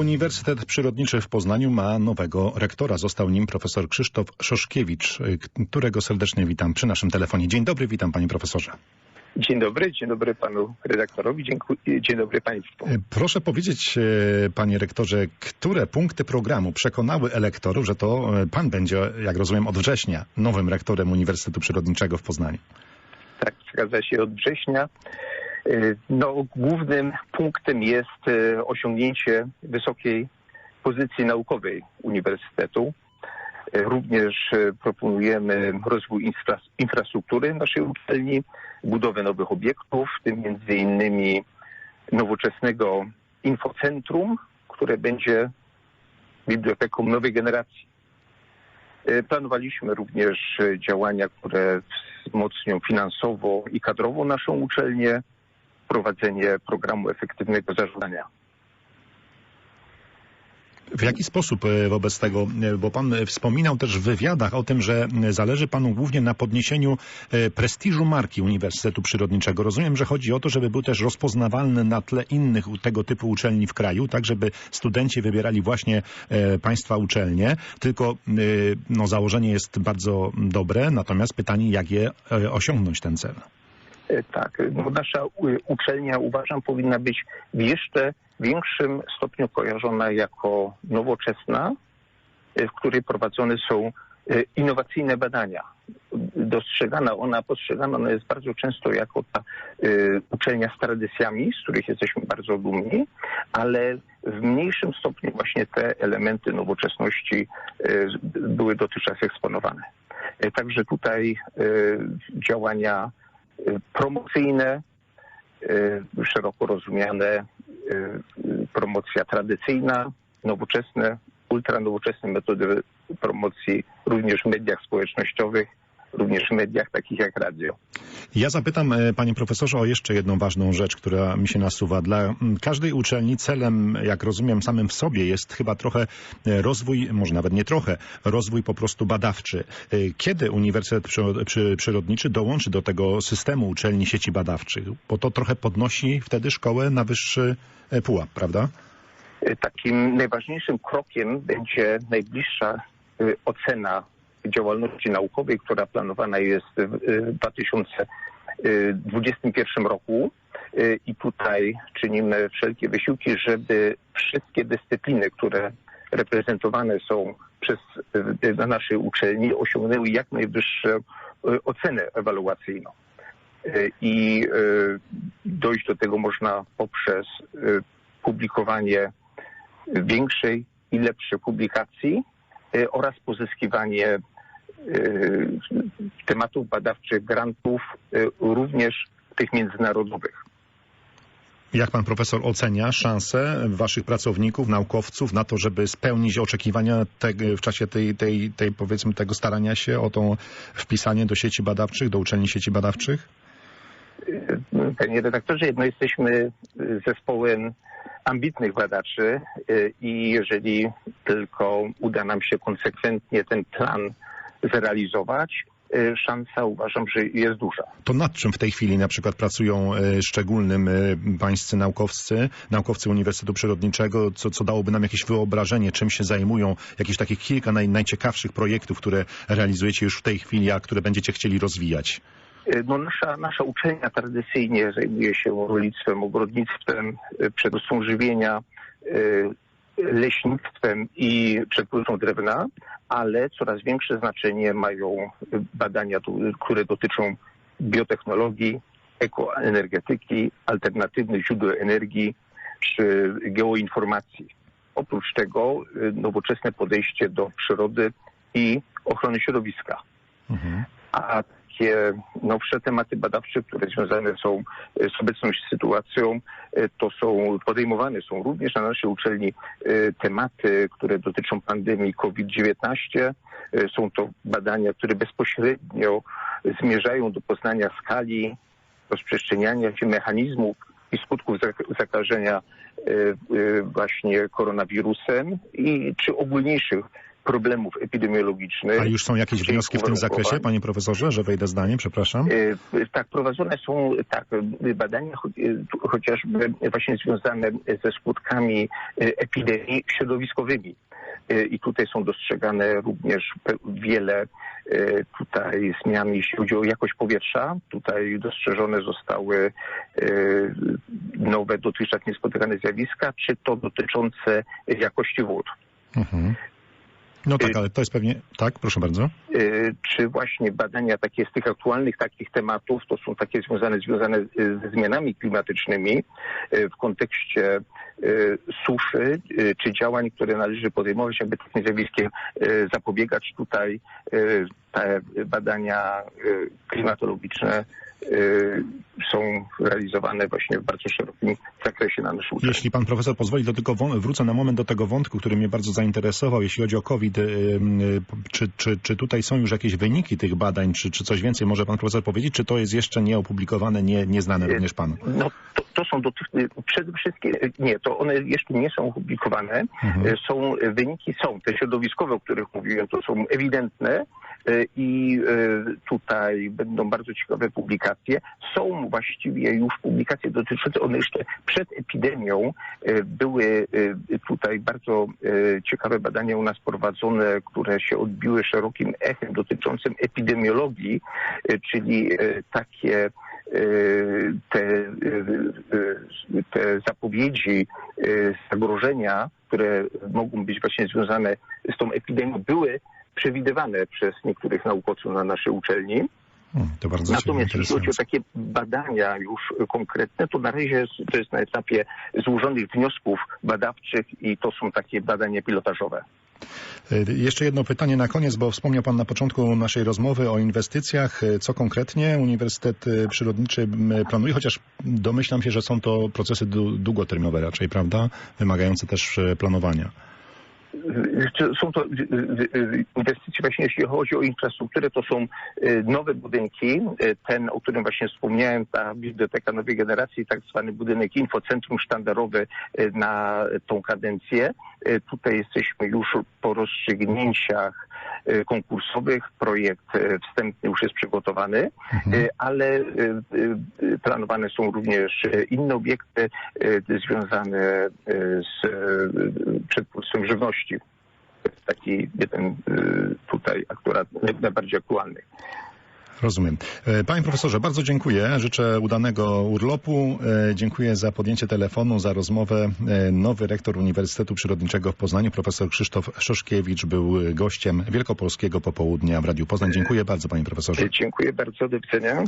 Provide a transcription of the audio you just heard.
Uniwersytet Przyrodniczy w Poznaniu ma nowego rektora. Został nim profesor Krzysztof Szoszkiewicz, którego serdecznie witam przy naszym telefonie. Dzień dobry, witam panie profesorze. Dzień dobry, dzień dobry panu redaktorowi, dziękuję, dzień dobry państwu. Proszę powiedzieć, e, panie rektorze, które punkty programu przekonały elektorów, że to pan będzie, jak rozumiem, od września nowym rektorem Uniwersytetu Przyrodniczego w Poznaniu? Tak, zgadza się od września. E, no, głównym punktem jest osiągnięcie wysokiej pozycji naukowej Uniwersytetu. Również proponujemy rozwój infrastruktury naszej uczelni, budowę nowych obiektów, w tym między innymi nowoczesnego infocentrum, które będzie biblioteką nowej generacji. Planowaliśmy również działania, które wzmocnią finansowo i kadrowo naszą uczelnię, prowadzenie programu efektywnego zarządzania. W jaki sposób e, wobec tego, e, bo pan wspominał też w wywiadach o tym, że zależy panu głównie na podniesieniu e, prestiżu marki Uniwersytetu Przyrodniczego. Rozumiem, że chodzi o to, żeby był też rozpoznawalny na tle innych tego typu uczelni w kraju, tak żeby studenci wybierali właśnie państwa uczelnie. Tylko no, założenie jest bardzo dobre, natomiast pytanie, jak je osiągnąć ten cel? Tak, no nasza uczelnia uważam powinna być w jeszcze większym stopniu kojarzona jako nowoczesna, y, w której prowadzone są y, innowacyjne badania. Dostrzegana ona, postrzegana ona jest bardzo często jako ta uczelnia z tradycjami, z których jesteśmy bardzo dumni, ale w mniejszym stopniu właśnie te elementy nowoczesności były dotychczas eksponowane. Także tutaj działania promocyjne, szeroko rozumiane Y, promocja tradycyjna, nowoczesne, ultranowoczesne metody promocji również w mediach społecznościowych, również w mediach takich jak radio. Ja zapytam, e, panie profesorze, o jeszcze jedną ważną rzecz, która mi się nasuwa. Dla każdej uczelni celem, jak rozumiem, samym w sobie jest chyba trochę e, rozwój, może nawet nie trochę, rozwój po prostu badawczy. E, kiedy Uniwersytet Przyrodniczy dołączy do tego systemu uczelni sieci badawczych? Bo to trochę podnosi wtedy szkołę na wyższy pułap, prawda? Takim najważniejszym krokiem będzie najbliższa ocena działalności naukowej, która planowana jest w 2021 roku. I tutaj czynimy wszelkie wysiłki, żeby wszystkie dyscypliny, które reprezentowane są przez na naszej uczelni, osiągnęły jak najwyższą ocenę ewaluacyjną. I dojść do tego można poprzez publikowanie większej i lepszej publikacji oraz pozyskiwanie Y, tematów badawczych, grantów, y, również tych międzynarodowych. Jak pan profesor ocenia szanse waszych pracowników, naukowców na to, żeby spełnić oczekiwania te, w czasie tej, tej, tej, powiedzmy, tego starania się o to wpisanie do sieci badawczych, do uczelni sieci badawczych? Y, panie redaktorze, no jesteśmy zespołem ambitnych badaczy i jeżeli tylko uda nam się konsekwentnie ten plan zrealizować, y, szansa uważam, że jest duża. To nad czym w tej chwili na przykład pracują y, szczególnym y, pańscy naukowcy, naukowcy Uniwersytetu Przyrodniczego, co, co dałoby nam jakieś wyobrażenie, czym się zajmują, jakieś takich kilka naj, najciekawszych projektów, które realizujecie już w tej chwili, a które będziecie chcieli rozwijać? No nasza, nasza uczelnia tradycyjnie zajmuje się rolnictwem, ogrodnictwem, przetwórstwem żywienia, leśnictwem i przetwórstwem drewna, ale coraz większe znaczenie mają badania, które dotyczą biotechnologii, ekoenergetyki, alternatywnych źródeł energii czy geoinformacji. Oprócz tego y, nowoczesne podejście do przyrody i ochrony środowiska. Mhm. A takie nowsze tematy badawcze, które związane są e, z obecną sytuacją, e, to są podejmowane są również na naszej uczelni e, tematy, które dotyczą pandemii COVID-19. Są to badania, które bezpośrednio zmierzają do poznania skali rozprzestrzeniania się mechanizmów i skutków zakażenia właśnie koronawirusem i czy ogólniejszych problemów epidemiologicznych. A już są jakieś wnioski w tym zakresie, panie profesorze, że wejdę zdanie, przepraszam? E, Tak, prowadzone są tak badania e, chociażby właśnie związane ze skutkami e, epidemii środowiskowymi. I tutaj są dostrzegane również wiele tutaj zmian, jeśli chodzi o jakość powietrza. Tutaj dostrzeżone zostały nowe, dotychczas niespotykane zjawiska, czy to dotyczące jakości wód. Mhm. No tak, ale to jest pewnie... Tak, proszę bardzo. Y, czy właśnie badania takie z tych aktualnych takich tematów, to są takie związane, związane y, ze zmianami klimatycznymi y, w kontekście y, suszy, y, czy działań, które należy podejmować, aby takim zjawiskiem y, zapobiegać tutaj y, te badania y, klimatologiczne y, są realizowane właśnie w bardzo szerokim zakresie na naszym uczelni. Jeśli pan profesor pozwoli, to tylko wrócę na moment do tego wątku, który mnie bardzo zainteresował, jeśli chodzi o COVID. y, y, Czy, czy, czy tutaj są już jakieś wyniki tych badań, czy, czy coś więcej może pan profesor powiedzieć, czy to jest jeszcze nieopublikowane, nie, nieznane również panu? No, to, to są dotych, przede wszystkim, nie, to one jeszcze nie są opublikowane. Mhm. Są wyniki, są te środowiskowe, o których mówiłem, to są ewidentne i e, tutaj będą bardzo ciekawe publikacje. Są właściwie już publikacje dotyczące, one jeszcze przed epidemią e, były e, tutaj bardzo e, ciekawe badania u nas prowadzone, które się odbiły szerokim echem dotyczącym epidemiologii, e, czyli e, takie e, te, e, e, te zapowiedzi e, zagrożenia, które mogą być właśnie związane z tą epidemią, były przewidywane przez niektórych naukowców na naszej uczelni. Hmm, To bardzo Natomiast jeśli chodzi o takie badania już konkretne, to na razie to jest na etapie złożonych wniosków badawczych i to są takie badania pilotażowe. Y, Jeszcze jedno pytanie na koniec, bo wspomniał Pan na początku naszej rozmowy o inwestycjach. Y, Co konkretnie Uniwersytet y, Przyrodniczy planuje? Chociaż domyślam się, że są to procesy dłu- długoterminowe raczej, prawda? Wymagające też planowania. Są to y, y, y, inwestycje właśnie, jeśli chodzi o infrastrukturę, to są nowe budynki. Ten, o którym właśnie wspomniałem, ta biblioteka nowej generacji, tak zwany budynek infocentrum sztandarowe y, na tą kadencję. Tutaj jesteśmy już po rozstrzygnięciach konkursowych. Projekt y, wstępny już jest przygotowany, Mhm. y, ale planowane są również inne obiekty związane z przetwórstwem żywności. Taki jeden tutaj akurat najbardziej aktualny. Rozumiem. E, Panie profesorze, bardzo dziękuję. Życzę udanego urlopu. E, Dziękuję za podjęcie telefonu, za rozmowę. E, Nowy rektor Uniwersytetu Przyrodniczego w Poznaniu, profesor Krzysztof Szoszkiewicz, był gościem Wielkopolskiego Popołudnia w Radiu Poznań. Dziękuję bardzo, panie profesorze. Dziękuję bardzo, do widzenia.